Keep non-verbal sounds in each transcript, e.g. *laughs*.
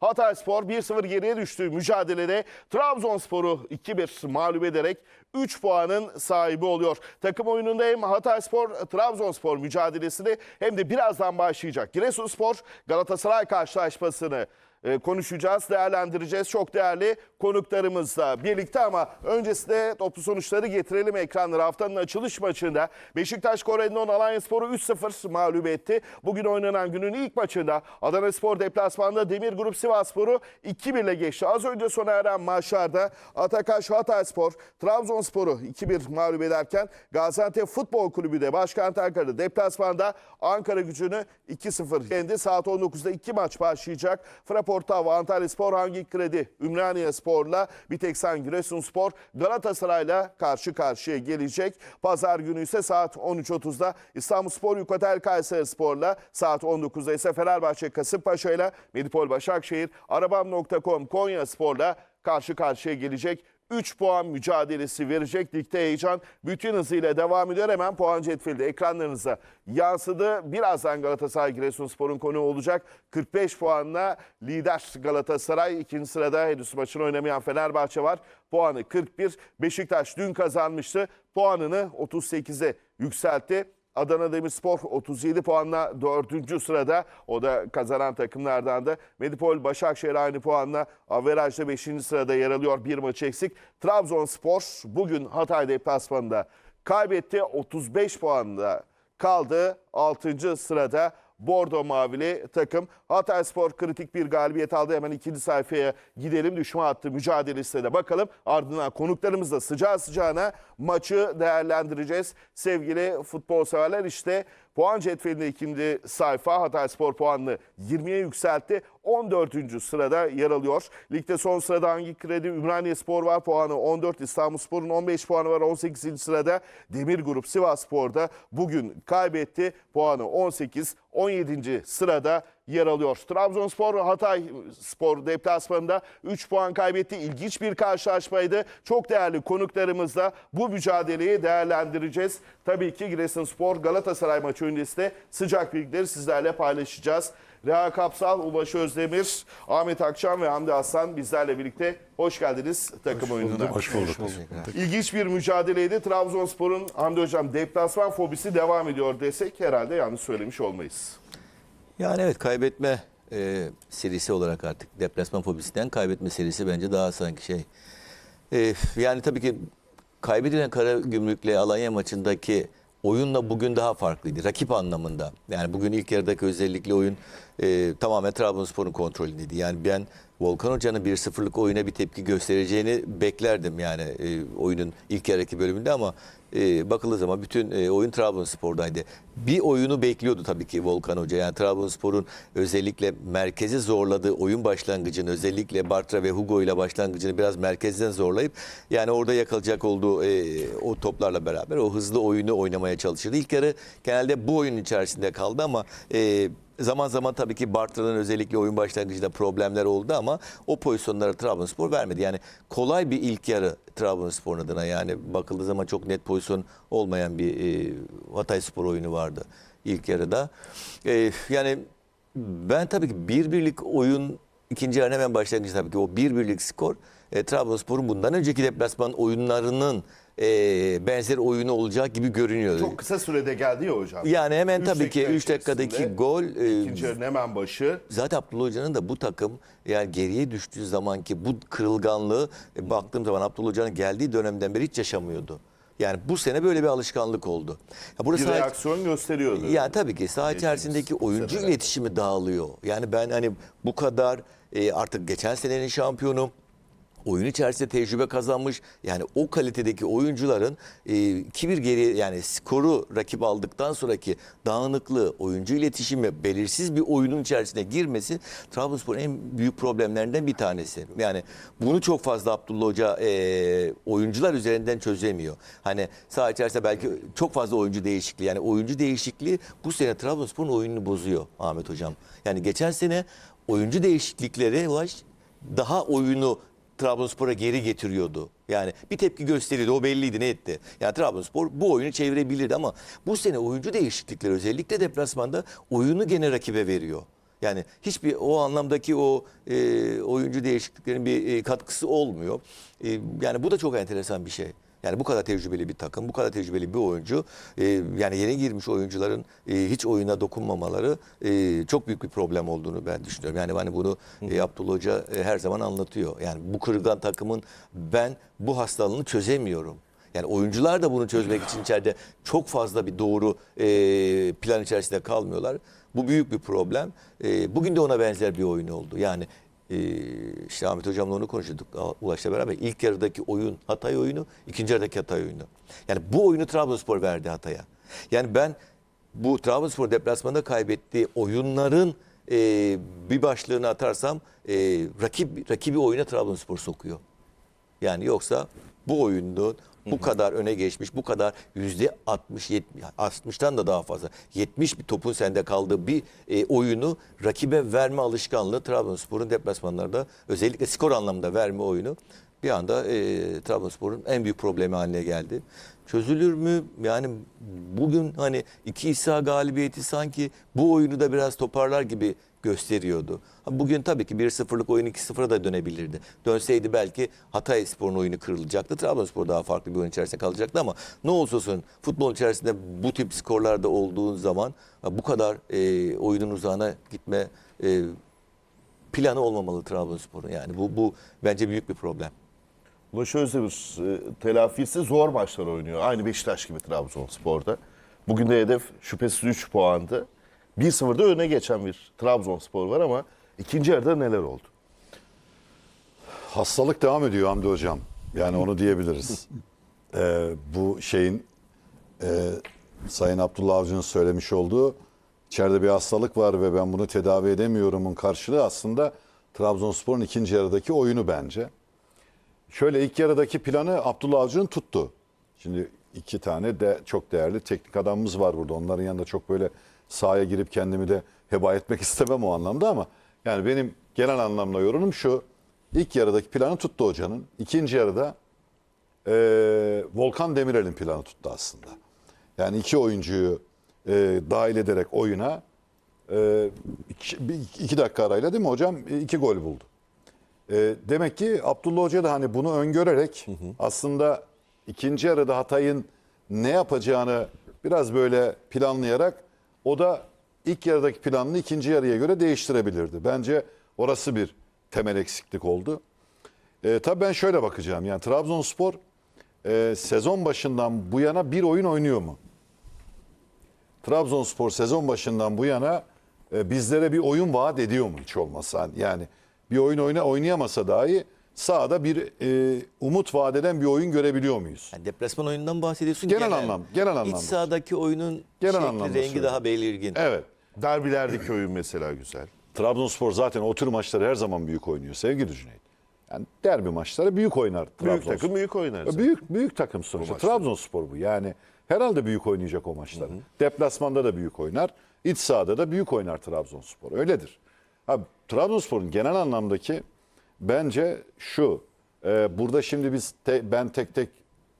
Hatayspor 1-0 geriye düştüğü mücadelede Trabzonspor'u 2-1 mağlup ederek 3 puanın sahibi oluyor. Takım oyununda hem Hatayspor Trabzonspor mücadelesini hem de birazdan başlayacak Giresunspor Galatasaray karşılaşmasını konuşacağız, değerlendireceğiz. Çok değerli konuklarımızla birlikte ama öncesinde toplu sonuçları getirelim ekranlara. Haftanın açılış maçında Beşiktaş Koredon Alanyaspor'u 3-0 mağlup etti. Bugün oynanan günün ilk maçında Adana Spor deplasmanda Demir Grup Sivasspor'u 2-1 ile geçti. Az önce sona eren maçlarda Atakaş Hatayspor Trabzonspor'u 2-1 mağlup ederken Gaziantep Futbol Kulübü de Başkent Ankara'da deplasmanda Ankara gücünü 2-0 yendi. Saat 19'da iki maç başlayacak. Fraportava, Antalya Spor, Hangi Kredi, Ümraniye Spor'la Biteksen Giresunspor Galatasaray'la karşı karşıya gelecek. Pazar günü ise saat 13.30'da İstanbulspor Yukatel Kayseri Spor'la saat 19'da ise Fenerbahçe Kasımpaşa'yla Medipol Başakşehir, Arabam.com Konya Spor'la karşı karşıya gelecek. 3 puan mücadelesi verecek. Ligde heyecan bütün hızıyla devam ediyor. Hemen puan cetveli ekranlarınıza yansıdı. Birazdan Galatasaray Giresunspor'un konuğu olacak. 45 puanla lider Galatasaray. ikinci sırada henüz maçını oynamayan Fenerbahçe var. Puanı 41. Beşiktaş dün kazanmıştı. Puanını 38'e yükseltti. Adana Demirspor 37 puanla 4. sırada. O da kazanan takımlardan da. Medipol Başakşehir aynı puanla averajda 5. sırada yer alıyor. Bir maç eksik. Trabzonspor bugün Hatay deplasmanında kaybetti. 35 puanla kaldı. 6. sırada Bordo Mavili takım. Hatayspor kritik bir galibiyet aldı. Hemen ikinci sayfaya gidelim. Düşme hattı mücadelesine de bakalım. Ardından konuklarımızla sıcağı sıcağına maçı değerlendireceğiz. Sevgili futbol severler işte puan cetvelinde ikinci sayfa Hatayspor puanını 20'ye yükseltti. 14. sırada yer alıyor. Ligde son sırada hangi kredi Ümraniye Spor var puanı 14. İstanbulspor'un 15 puanı var 18. sırada. Demir Grup Sivas Spor'da bugün kaybetti. Puanı 18. 17. sırada yer alıyor. Trabzonspor Hatay Spor deplasmanında 3 puan kaybetti. İlginç bir karşılaşmaydı. Çok değerli konuklarımızla bu mücadeleyi değerlendireceğiz. Tabii ki Giresunspor Galatasaray maçı öncesinde sıcak bilgileri sizlerle paylaşacağız. Reha Kapsal, Ulaş Özdemir, Ahmet Akçan ve Hamdi Aslan bizlerle birlikte hoş geldiniz takım oyununa. Hoş bulduk. İlginç bir mücadeleydi. Trabzonspor'un Hamdi Hocam deplasman fobisi devam ediyor desek herhalde yanlış söylemiş olmayız. Yani evet kaybetme e, serisi olarak artık deplasman fobisinden kaybetme serisi bence daha sanki şey. E, yani tabii ki kaybedilen Karagümrük'le Alanya maçındaki oyunla bugün daha farklıydı. Rakip anlamında. Yani bugün ilk yarıdaki özellikle oyun e, tamamen Trabzonspor'un kontrolündeydi. Yani ben Volkan Hoca'nın 1-0'lık oyuna bir tepki göstereceğini beklerdim yani e, oyunun ilk yarıdaki bölümünde ama e, bakıldığı zaman bütün e, oyun Trabzonspor'daydı. Bir oyunu bekliyordu tabii ki Volkan Hoca. Yani Trabzonspor'un özellikle merkezi zorladığı oyun başlangıcını özellikle Bartra ve Hugo ile başlangıcını biraz merkezden zorlayıp yani orada yakalayacak olduğu e, o toplarla beraber o hızlı oyunu oynamaya çalışırdı. İlk yarı genelde bu oyun içerisinde kaldı ama e, Zaman zaman tabii ki Bartra'nın özellikle oyun başlangıcında problemler oldu ama o pozisyonları Trabzonspor vermedi. Yani kolay bir ilk yarı Trabzonspor adına yani bakıldığı zaman çok net pozisyon olmayan bir e, Hatayspor oyunu vardı ilk yarıda. E, yani ben tabii ki bir birlik oyun ikinci yarının hemen başlangıcı tabii ki o bir birlik skor e, Trabzonspor'un bundan önceki deplasman oyunlarının e, benzer oyunu olacak gibi görünüyor. Çok kısa sürede geldi ya hocam. Yani hemen Üç tabii ki dakika 3 dakikadaki gol e, İkinci yarının hemen başı. Zaten Abdullah Hoca'nın da bu takım yani geriye düştüğü zamanki bu kırılganlığı e, baktığım zaman Abdullah Hoca'nın geldiği dönemden beri hiç yaşamıyordu. Yani bu sene böyle bir alışkanlık oldu. Ya burası Bir reaksiyon gösteriyordu. yani tabii ki saha içerisindeki oyuncu seneler. iletişimi dağılıyor. Yani ben hani bu kadar e, artık geçen senenin şampiyonu oyun içerisinde tecrübe kazanmış yani o kalitedeki oyuncuların e, 2-1 geri yani skoru rakip aldıktan sonraki dağınıklığı, oyuncu iletişimi, belirsiz bir oyunun içerisine girmesi Trabzonspor'un en büyük problemlerinden bir tanesi. Yani bunu çok fazla Abdullah Hoca e, oyuncular üzerinden çözemiyor. Hani saha içerisinde belki çok fazla oyuncu değişikliği yani oyuncu değişikliği bu sene Trabzonspor'un oyununu bozuyor Ahmet Hocam. Yani geçen sene oyuncu değişiklikleri Ulaş daha oyunu Trabzonspor'a geri getiriyordu. Yani bir tepki gösteriyordu. O belliydi ne etti. Yani Trabzonspor bu oyunu çevirebilirdi ama bu sene oyuncu değişiklikleri özellikle deplasmanda oyunu gene rakibe veriyor. Yani hiçbir o anlamdaki o e, oyuncu değişikliklerin bir e, katkısı olmuyor. E, yani bu da çok enteresan bir şey. Yani bu kadar tecrübeli bir takım, bu kadar tecrübeli bir oyuncu, e, yani yeni girmiş oyuncuların e, hiç oyuna dokunmamaları e, çok büyük bir problem olduğunu ben düşünüyorum. Yani hani bunu e, Abdullah Hoca e, her zaman anlatıyor. Yani bu kırılgan takımın ben bu hastalığını çözemiyorum. Yani oyuncular da bunu çözmek için içeride çok fazla bir doğru e, plan içerisinde kalmıyorlar. Bu büyük bir problem. E, bugün de ona benzer bir oyun oldu. Yani işte Ahmet Hocam'la onu konuştuk Ulaş'la beraber. İlk yarıdaki oyun Hatay oyunu, ikinci yarıdaki Hatay oyunu. Yani bu oyunu Trabzonspor verdi Hatay'a. Yani ben bu Trabzonspor deplasmanda kaybettiği oyunların e, bir başlığını atarsam e, rakip rakibi oyuna Trabzonspor sokuyor. Yani yoksa bu oyunda bu kadar öne geçmiş, bu kadar yüzde 60, 70, 60'tan da daha fazla 70 bir topun sende kaldığı bir e, oyunu rakibe verme alışkanlığı Trabzonspor'un deplasmanlarda özellikle skor anlamında verme oyunu bir anda e, Trabzonspor'un en büyük problemi haline geldi. Çözülür mü? Yani bugün hani iki İsa galibiyeti sanki bu oyunu da biraz toparlar gibi gösteriyordu. Bugün tabii ki 1-0'lık oyun 2-0'a da dönebilirdi. Dönseydi belki Hatay Spor'un oyunu kırılacaktı. Trabzonspor daha farklı bir oyun içerisinde kalacaktı ama ne olursa olsun futbol içerisinde bu tip skorlarda olduğun zaman bu kadar e, oyunun uzağına gitme e, planı olmamalı Trabzonspor'un. Yani bu, bu bence büyük bir problem. Ulaş Özdemir e, telafisi zor maçlar oynuyor. Aynı Beşiktaş gibi Trabzonspor'da. Bugün de hedef şüphesiz 3 puandı. 1-0'da öne geçen bir Trabzonspor var ama ikinci yarıda neler oldu? Hastalık devam ediyor Hamdi Hocam. Yani onu diyebiliriz. *laughs* Ee, bu şeyin e, Sayın Abdullah Avcı'nın söylemiş olduğu içeride bir hastalık var ve ben bunu tedavi edemiyorumun karşılığı aslında Trabzonspor'un ikinci yarıdaki oyunu bence. Şöyle ilk yarıdaki planı Abdullah Avcı'nın tuttu. Şimdi iki tane de çok değerli teknik adamımız var burada. Onların yanında çok böyle sahaya girip kendimi de heba etmek *laughs* istemem o anlamda ama yani benim genel anlamda yorumum şu. İlk yarıdaki planı tuttu hocanın. İkinci yarıda e, Volkan Demirel'in planı tuttu aslında. Yani iki oyuncuyu e, dahil ederek oyuna e, iki, iki dakika arayla değil mi hocam? İki gol buldu. E, demek ki Abdullah Hoca da hani bunu öngörerek aslında ikinci yarıda Hatay'ın ne yapacağını biraz böyle planlayarak o da ilk yarıdaki planını ikinci yarıya göre değiştirebilirdi. Bence orası bir temel eksiklik oldu. E, tabii ben şöyle bakacağım. Yani Trabzonspor e, sezon başından bu yana bir oyun oynuyor mu? Trabzonspor sezon başından bu yana e, bizlere bir oyun vaat ediyor mu hiç olmasa? Yani bir oyun oyna oynayamasa dahi sahada bir e, umut vaat eden bir oyun görebiliyor muyuz? Yani deplasman oyunundan bahsediyorsun. Genel anlam- genel anlamda. İç sahadaki oyunun Genel şekli, anlamda rengi söylüyorum. daha belirgin. Evet. Derbilerdeki oyun mesela güzel. Trabzonspor zaten o tür maçları her zaman büyük oynuyor sevgili Cüneyt. Yani derbi maçları büyük oynar Büyük Trabzonspor. takım büyük oynar. zaten. Büyük büyük takım sonuçta. Trabzonspor bu. Yani herhalde büyük oynayacak o maçları. Deplasmanda da büyük oynar. İç sahada da büyük oynar Trabzonspor. Öyledir. Abi Trabzonspor'un genel anlamdaki bence şu. e, burada şimdi biz te- ben tek tek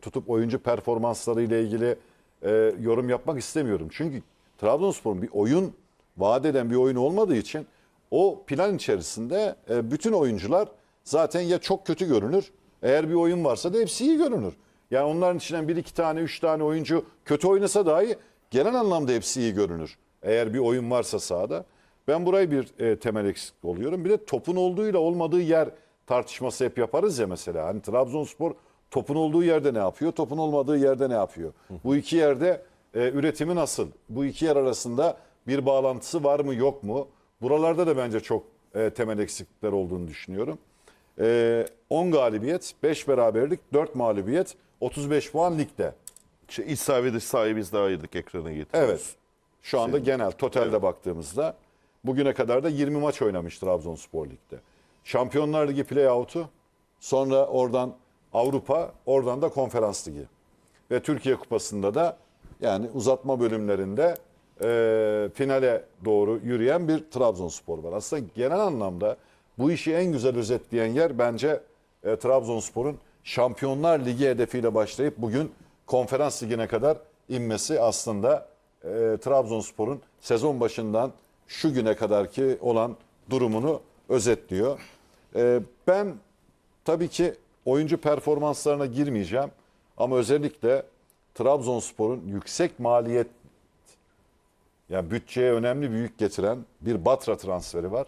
tutup oyuncu performansları ile ilgili e, yorum yapmak istemiyorum. Çünkü Trabzonspor'un bir oyun vaat eden bir oyun olmadığı için o plan içerisinde e, bütün oyuncular zaten ya çok kötü görünür. Eğer bir oyun varsa da hepsi iyi görünür. Yani onların içinden bir iki tane, üç tane oyuncu kötü oynasa dahi genel anlamda hepsi iyi görünür. Eğer bir oyun varsa sahada. Ben burayı bir e, temel eksiklik oluyorum. Bir de topun olduğuyla olmadığı yer tartışması hep yaparız ya mesela. Hani Trabzonspor topun olduğu yerde ne yapıyor, topun olmadığı yerde ne yapıyor? Bu iki yerde e, üretimi nasıl? Bu iki yer arasında bir bağlantısı var mı yok mu? Buralarda da bence çok e, temel eksiklikler olduğunu düşünüyorum. E, 10 galibiyet, 5 beraberlik, 4 mağlubiyet, 35 puan ligde. İşte iç saha ve dış sahayı biz daha ayırdık ekrana getiriyoruz. Evet. Şu anda genel totalde baktığımızda bugüne kadar da 20 maç oynamış Trabzonspor Lig'de. Şampiyonlar Ligi playout'u, sonra oradan Avrupa, oradan da Konferans Ligi. Ve Türkiye Kupası'nda da yani uzatma bölümlerinde e, finale doğru yürüyen bir Trabzonspor var. Aslında genel anlamda bu işi en güzel özetleyen yer bence e, Trabzonspor'un Şampiyonlar Ligi hedefiyle başlayıp bugün Konferans Ligi'ne kadar inmesi aslında e, Trabzonspor'un sezon başından şu güne kadarki olan durumunu özetliyor. Ee, ben tabii ki oyuncu performanslarına girmeyeceğim ama özellikle Trabzonspor'un yüksek maliyet yani bütçeye önemli bir yük getiren bir Batra transferi var.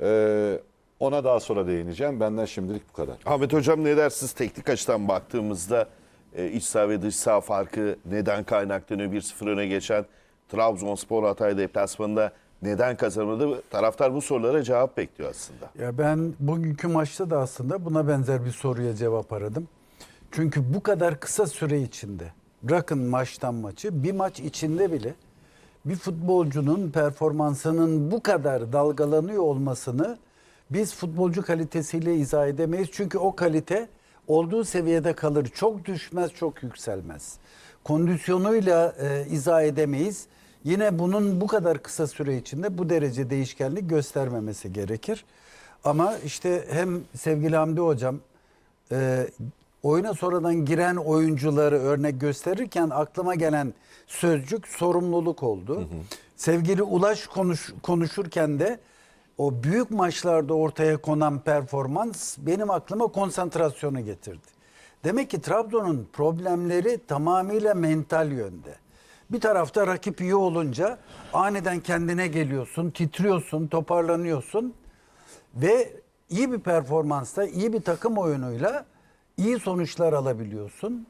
Ee, ona daha sonra değineceğim. Benden şimdilik bu kadar. Ahmet Hocam ne dersiniz teknik açıdan baktığımızda e, iç saha ve dış saha farkı neden kaynaklanıyor? 1-0 öne geçen Trabzonspor Hatay deplasmanında neden kazanmadı? Taraftar bu sorulara cevap bekliyor aslında. Ya ben bugünkü maçta da aslında buna benzer bir soruya cevap aradım. Çünkü bu kadar kısa süre içinde bırakın maçtan maçı bir maç içinde bile bir futbolcunun performansının bu kadar dalgalanıyor olmasını biz futbolcu kalitesiyle izah edemeyiz. Çünkü o kalite olduğu seviyede kalır. Çok düşmez, çok yükselmez. Kondisyonuyla e, izah edemeyiz. Yine bunun bu kadar kısa süre içinde bu derece değişkenlik göstermemesi gerekir. Ama işte hem sevgili Hamdi Hocam e, oyuna sonradan giren oyuncuları örnek gösterirken aklıma gelen sözcük sorumluluk oldu. Sevgili Ulaş konuş, konuşurken de o büyük maçlarda ortaya konan performans benim aklıma konsantrasyonu getirdi. Demek ki Trabzon'un problemleri tamamıyla mental yönde. Bir tarafta rakip iyi olunca aniden kendine geliyorsun, titriyorsun, toparlanıyorsun ve iyi bir performansla, iyi bir takım oyunuyla iyi sonuçlar alabiliyorsun.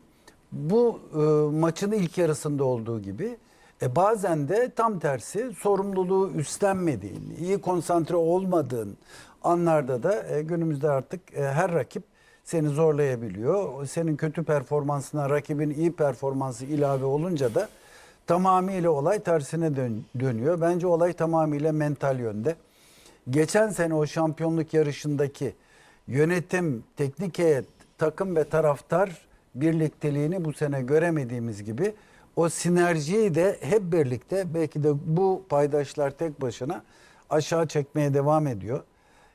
Bu e, maçın ilk yarısında olduğu gibi e, bazen de tam tersi sorumluluğu üstlenmediğin, iyi konsantre olmadığın anlarda da e, günümüzde artık e, her rakip seni zorlayabiliyor. Senin kötü performansına rakibin iyi performansı ilave olunca da tamamıyla olay tersine dön- dönüyor. Bence olay tamamıyla mental yönde. Geçen sene o şampiyonluk yarışındaki yönetim, teknik heyet, takım ve taraftar birlikteliğini bu sene göremediğimiz gibi o sinerjiyi de hep birlikte belki de bu paydaşlar tek başına aşağı çekmeye devam ediyor.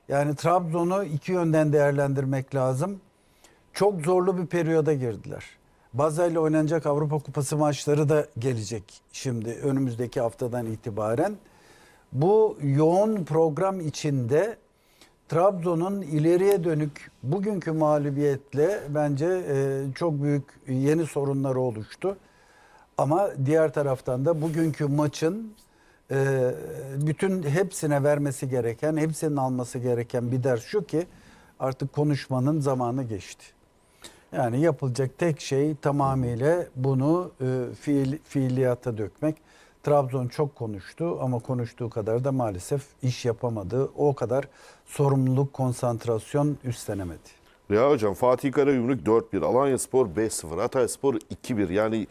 Yani Trabzon'u iki yönden değerlendirmek lazım. Çok zorlu bir periyoda girdiler. Baza ile oynanacak Avrupa Kupası maçları da gelecek şimdi önümüzdeki haftadan itibaren. Bu yoğun program içinde Trabzon'un ileriye dönük bugünkü mağlubiyetle bence e, çok büyük yeni sorunları oluştu. Ama diğer taraftan da bugünkü maçın e, bütün hepsine vermesi gereken, hepsinin alması gereken bir ders şu ki artık konuşmanın zamanı geçti. Yani yapılacak tek şey tamamıyla bunu e, fiil, fiiliyata dökmek. Trabzon çok konuştu ama konuştuğu kadar da maalesef iş yapamadı. O kadar sorumluluk, konsantrasyon üstlenemedi. Ya hocam Fatih Karayümrük 4-1, Alanya Spor 5-0, Hatay Spor 2-1. Yani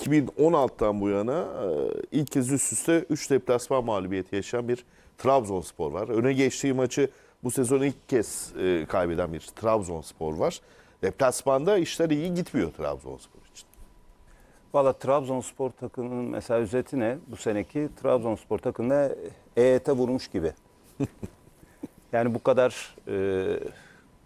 2016'dan bu yana e, ilk kez üst üste 3 deplasman mağlubiyeti yaşayan bir Trabzonspor var. Öne geçtiği maçı bu sezon ilk kez e, kaybeden bir Trabzonspor var. Deplasmanda işler iyi gitmiyor Trabzonspor için. Valla Trabzonspor takımının mesela özeti ne? Bu seneki Trabzonspor takımına EYT vurmuş gibi. *laughs* yani bu kadar e,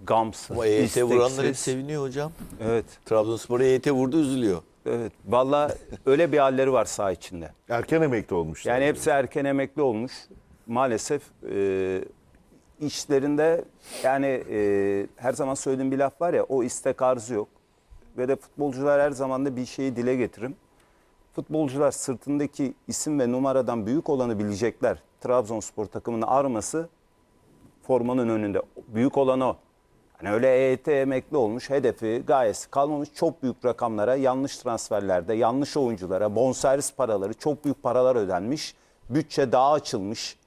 gamsız, Ama EYT vuranlar hep isteksiz. seviniyor hocam. Evet, Trabzonspor'a EYT vurdu üzülüyor. evet. Valla öyle bir halleri var saha içinde. Erken emekli olmuşlar. Yani hepsi erken emekli olmuş. Maalesef e, işlerinde yani e, her zaman söylediğim bir laf var ya o istek arzu yok. Ve de futbolcular her zaman da bir şeyi dile getirin. Futbolcular sırtındaki isim ve numaradan büyük olanı bilecekler. Trabzonspor takımının arması formanın önünde. Büyük olan o. Hani öyle EYT emekli olmuş, hedefi, gayesi kalmamış çok büyük rakamlara, yanlış transferlerde, yanlış oyunculara, bonservis paraları, çok büyük paralar ödenmiş. Bütçe daha açılmış,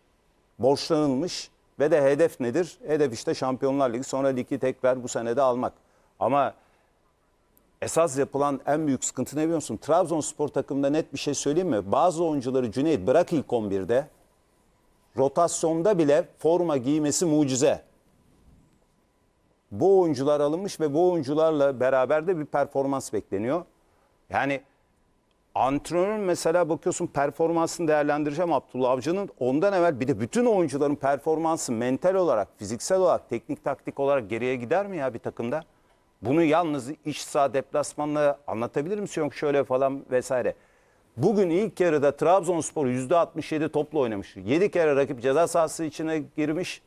borçlanılmış ve de hedef nedir? Hedef işte Şampiyonlar Ligi, sonra ligi tekrar bu senede almak. Ama esas yapılan en büyük sıkıntı ne biliyor musun? Trabzonspor takımında net bir şey söyleyeyim mi? Bazı oyuncuları Cüneyt bırak ilk 11'de, rotasyonda bile forma giymesi mucize. Bu oyuncular alınmış ve bu oyuncularla beraber de bir performans bekleniyor. Yani antrenörün mesela bakıyorsun performansını değerlendireceğim Abdullah Avcı'nın. Ondan evvel bir de bütün oyuncuların performansı mental olarak, fiziksel olarak, teknik taktik olarak geriye gider mi ya bir takımda? Bunu yalnız iş saha deplasmanla anlatabilir misin? Yok şöyle falan vesaire. Bugün ilk yarıda Trabzonspor %67 topla oynamış. 7 kere rakip ceza sahası içine girmiş.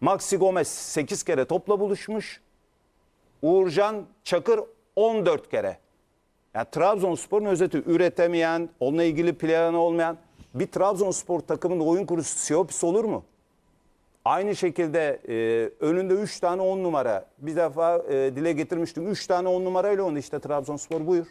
Maxi Gomez 8 kere topla buluşmuş. Uğurcan Çakır 14 kere. Yani Trabzonspor'un özeti üretemeyen, onunla ilgili planı olmayan bir Trabzonspor takımının oyun kurucusu Siopis olur mu? Aynı şekilde e, önünde 3 tane 10 numara. Bir defa e, dile getirmiştim. 3 tane 10 numarayla oynadı işte Trabzonspor buyur.